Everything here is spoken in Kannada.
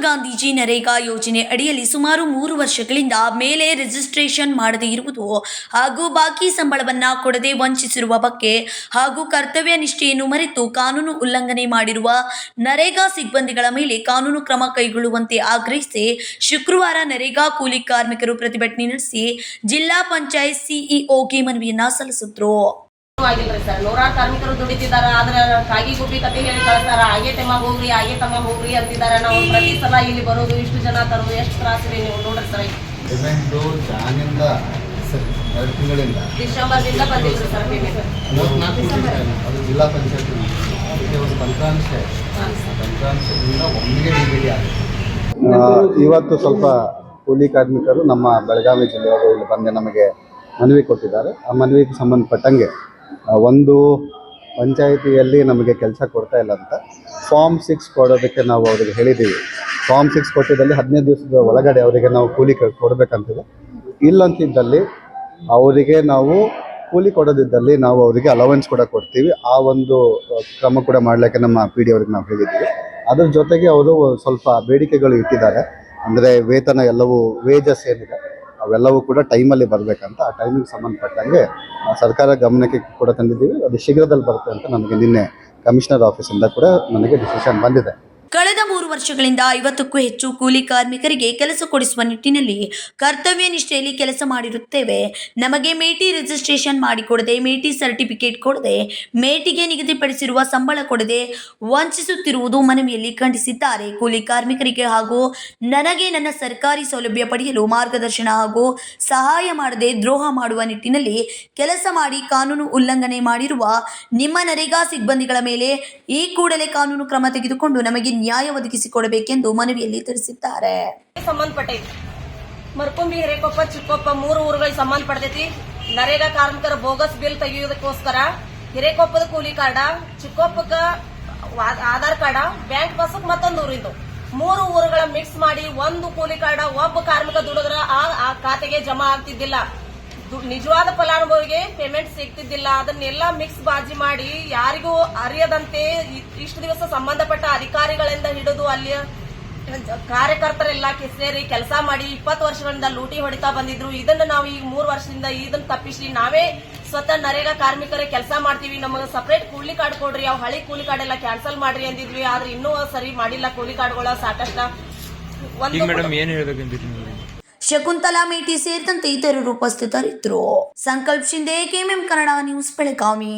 ಗಾಂಧೀಜಿ ನರೇಗಾ ಯೋಜನೆ ಅಡಿಯಲ್ಲಿ ಸುಮಾರು ಮೂರು ವರ್ಷಗಳಿಂದ ಮೇಲೆ ರಿಜಿಸ್ಟ್ರೇಷನ್ ಮಾಡದೇ ಇರುವುದು ಹಾಗೂ ಬಾಕಿ ಸಂಬಳವನ್ನ ಕೊಡದೆ ವಂಚಿಸಿರುವ ಬಗ್ಗೆ ಹಾಗೂ ಕರ್ತವ್ಯ ನಿಷ್ಠೆಯನ್ನು ಮರೆತು ಕಾನೂನು ಉಲ್ಲಂಘನೆ ಮಾಡಿರುವ ನರೇಗಾ ಸಿಬ್ಬಂದಿಗಳ ಮೇಲೆ ಕಾನೂನು ಕ್ರಮ ಕೈಗೊಳ್ಳುವಂತೆ ಆಗ್ರಹಿಸಿ ಶುಕ್ರವಾರ ನರೇಗಾ ಕೂಲಿ ಕಾರ್ಮಿಕರು ಪ್ರತಿಭಟನೆ ನಡೆಸಿ ಜಿಲ್ಲಾ ಪಂಚಾಯತ್ ಸಿಇಒಗೆ ಮನವಿಯನ್ನ ಸಲ್ಲಿಸಿದ್ರು. ಆಗಿಲ್ರಿ ಸರ್. ನೂರಾರು ಕಾರ್ಮಿಕರು ದುಡಿತಿದಾರ ಆದ್ರೆ ಕಾಗಿ ಗುಬ್ಬಿ ಕತೆ ಹೇಳಿ ಕಳಿಸ್ತಾರ ಹಾಗೆ ತಮ್ಮ ಹೋಗ್ರಿ ಹಾಗೆ ತಮ್ಮ ಹೋಗ್ರಿ ಅಂತಿದಾರ ನಾವು ಪ್ರತಿ ಸಲ ಇಲ್ಲಿ ಬರೋದು ಇಷ್ಟು ಜನ ತರೋದು ಎಷ್ಟು ರೀ ನೀವು ನೋಡ್ರಿ ಸರ್. ಪೇಮೆಂಟು ಜಾನಿಂದ ಸರಿ ಎರಡು ತಿಂಗಳಿಂದ. ಡಿಸೆಂಬರ್ದಿಂದ ಬಂದಿಲ್ರಿ ಸರ್ ಪೇಮೆಂಟ್ ಮೂವತ್ನಾಲ್ಕು ತಿಂಗಳು ಅದು ಜಿಲ್ಲಾ ಪಂಚಾಯತ್ ಅದಕ್ಕೆ ಒಂದು ತಂತ್ರಾಂಶ ಇದೆ. ಆ ತಂತ್ರಾಂಶದಿಂದ ಒಮ್ಮೆಗೆ ಡಿ ಆಗುತ್ತೆ ಇವತ್ತು ಸ್ವಲ್ಪ ಕೂಲಿ ಕಾರ್ಮಿಕರು ನಮ್ಮ ಬೆಳಗಾವಿ ಜಿಲ್ಲೆಯವರು ಇಲ್ಲಿ ಬಂದು ನಮಗೆ ಮನವಿ ಕೊಟ್ಟಿದ್ದಾರೆ. ಆ ಮನವಿಗೆ ಸಂಬಂಧಪಟ್ಟಂಗೆ ಒಂದು ಪಂಚಾಯಿತಿಯಲ್ಲಿ ನಮಗೆ ಕೆಲಸ ಕೊಡ್ತಾ ಇಲ್ಲ ಅಂತ. ಫಾರ್ಮ್ ಸಿಕ್ಸ್ ಕೊಡೋದಕ್ಕೆ ನಾವು ಅವರಿಗೆ ಹೇಳಿದ್ದೀವಿ. ಫಾರ್ಮ್ ಸಿಕ್ಸ್ ಕೊಟ್ಟಿದ್ದಲ್ಲಿ ಹದಿನೈದು ದಿವಸದ ಒಳಗಡೆ ಅವರಿಗೆ ನಾವು ಕೂಲಿ ಕೊಡಬೇಕಂತಿದೆ. ಇಲ್ಲಂತಿದ್ದಲ್ಲಿ ಅವರಿಗೆ ನಾವು ಕೂಲಿ ಕೊಡೋದಿದ್ದಲ್ಲಿ ನಾವು ಅವರಿಗೆ ಅಲವೆನ್ಸ್ ಕೂಡ ಕೊಡ್ತೀವಿ. ಆ ಒಂದು ಕ್ರಮ ಕೂಡ ಮಾಡಲಿಕ್ಕೆ ನಮ್ಮ ಪಿ ಡಿ ಅವ್ರಿಗೆ ನಾವು ಹೇಳಿದ್ದೀವಿ. ಅದ್ರ ಜೊತೆಗೆ ಅವರು ಸ್ವಲ್ಪ ಬೇಡಿಕೆಗಳು ಇಟ್ಟಿದ್ದಾರೆ. ಅಂದರೆ ವೇತನ ಎಲ್ಲವೂ ವೇಜಸ್ ಏನಿದೆ. ಅವೆಲ್ಲವೂ ಕೂಡ ಟೈಮಲ್ಲಿ ಬರಬೇಕಂತ ಆ ಟೈಮಿಗೆ ಸಂಬಂಧಪಟ್ಟಂಗೆ ಸರ್ಕಾರ ಗಮನಕ್ಕೆ ಕೂಡ ತಂದಿದ್ದೀವಿ. ಅದು ಶೀಘ್ರದಲ್ಲಿ ಬರುತ್ತೆ ಅಂತ ನಮಗೆ ನಿನ್ನೆ ಕಮಿಷನರ್ ಆಫೀಸಿಂದ ಕೂಡ ನನಗೆ ಡಿಸಿಷನ್ ಬಂದಿದೆ. ಕಳೆದ ಮೂರು ವರ್ಷಗಳಿಂದ ಐವತ್ತಕ್ಕೂ ಹೆಚ್ಚು ಕೂಲಿ ಕಾರ್ಮಿಕರಿಗೆ ಕೆಲಸ ಕೊಡಿಸುವ ನಿಟ್ಟಿನಲ್ಲಿ ಕರ್ತವ್ಯ ನಿಷ್ಠೆಯಲ್ಲಿ ಕೆಲಸ ಮಾಡಿರುತ್ತೇವೆ. ನಮಗೆ ಮೇಟಿ ರಿಜಿಸ್ಟ್ರೇಷನ್ ಮಾಡಿಕೊಡದೆ ಮೇಟಿ ಸರ್ಟಿಫಿಕೇಟ್ ಕೊಡದೆ, ಮೇಟಿಗೆ ನಿಗದಿಪಡಿಸಿರುವ ಸಂಬಳ ಕೊಡದೆ ವಂಚಿಸುತ್ತಿರುವುದು ಮನವಿಯಲ್ಲಿ ಖಂಡಿಸಿದ್ದಾರೆ. ಕೂಲಿ ಕಾರ್ಮಿಕರಿಗೆ ಹಾಗೂ ನನಗೆ ನನ್ನ ಸರ್ಕಾರಿ ಸೌಲಭ್ಯ ಪಡೆಯಲು ಮಾರ್ಗದರ್ಶನ ಹಾಗೂ ಸಹಾಯ ಮಾಡದೆ ದ್ರೋಹ ಮಾಡುವ ನಿಟ್ಟಿನಲ್ಲಿ ಕೆಲಸ ಮಾಡಿ ಕಾನೂನು ಉಲ್ಲಂಘನೆ ಮಾಡಿರುವ ನಿಮ್ಮ ನರೇಗಾ ಸಿಬ್ಬಂದಿಗಳ ಮೇಲೆ ಈ ಕೂಡಲೇ ಕಾನೂನು ಕ್ರಮ ತೆಗೆದುಕೊಂಡು ನಮಗೆ ನ್ಯಾಯ ಒದಗಿಸಿಕೊಡಬೇಕೆಂದು ಮನವಿಯಲ್ಲಿ ತಿಳಿಸಿದ್ದಾರೆ. ಸಂಬಂಧಪಟ್ಟೈತಿ ಮರ್ಕುಂಬಿ ಹಿರೇಕೊಪ್ಪ ಚಿಕ್ಕೊಪ್ಪ ಮೂರು ಊರುಗಳಿಗೆ ಸಂಬಂಧಪಡ್ತೈತಿ ನರೇಗಾ ಕಾರ್ಮಿಕರ ಬೋಗಸ್ ಬಿಲ್ ತೆಗೆಯೋದಕ್ಕೋಸ್ಕರ ಹಿರೇಕೊಪ್ಪದ ಕೂಲಿ ಕಾರ್ಡ ಚಿಕ್ಕೊಪ್ಪಕ್ಕ ಆಧಾರ್ ಕಾರ್ಡ, ಬ್ಯಾಂಕ್ ಪಾಸ್ಬುಕ್ ಮತ್ತೊಂದು ಊರಿಂದು. ಮೂರು ಊರುಗಳ ಮಿಕ್ಸ್ ಮಾಡಿ ಒಂದು ಕೂಲಿ ಕಾರ್ಡ ಒಬ್ಬ ಕಾರ್ಮಿಕ ದುಡಿದ್ರ ಆ ಖಾತೆಗೆ ಜಮಾ ಆಗ್ತಿದ್ದಿಲ್ಲ. ನಿಜವಾದ ಫಲಾನುಭವಿಗೆ ಪೇಮೆಂಟ್ ಸಿಗ್ತಿದ್ದಿಲ್ಲ. ಅದನ್ನೆಲ್ಲ ಮಿಕ್ಸ್ ಬಾಜಿ ಮಾಡಿ ಯಾರಿಗೂ ಅರಿಯದಂತೆ ಇಷ್ಟು ದಿವಸ ಸಂಬಂಧಪಟ್ಟ ಅಧಿಕಾರಿಗಳಿಂದ ಹಿಡಿದು ಅಲ್ಲಿಯ ಕಾರ್ಯಕರ್ತರೆಲ್ಲ ಕೆಸೇರಿ ಕೆಲಸ ಮಾಡಿ ಇಪ್ಪತ್ತು ವರ್ಷಗಳಿಂದ ಲೂಟಿ ಹೊಡಿತಾ ಬಂದಿದ್ರು. ಇದನ್ನ ನಾವು ಈಗ ಮೂರು ವರ್ಷದಿಂದ ಇದನ್ನ ತಪ್ಪಿಸಿ ನಾವೇ ಸ್ವತಃ ನರೇಗಾ ಕಾರ್ಮಿಕರೇ ಕೆಲಸ ಮಾಡ್ತೀವಿ. ನಮಗೆ ಸಪರೇಟ್ ಕೂಲಿ ಕಾರ್ಡ್ ಕೊಡ್ರಿ. ಅವ್ ಹಳಿ ಕೂಲಿ ಕಾರ್ಡ್ ಎಲ್ಲ ಕ್ಯಾನ್ಸಲ್ ಮಾಡ್ರಿ ಅಂದಿದ್ವಿ. ಆದ್ರೆ ಇನ್ನೂ ಸರಿ ಮಾಡಿಲ್ಲ. ಕೂಲಿ ಕಾರ್ಡ್ಗಳ ಸಾಕಷ್ಟ ಶಕುಂತಲಾ ಮೇಟಿ ಸೇರಿದಂತೆ ಇತರರು ಉಪಸ್ಥಿತರಿದ್ದರು. Sankalp Shinde KMM Kannada news Belagavi.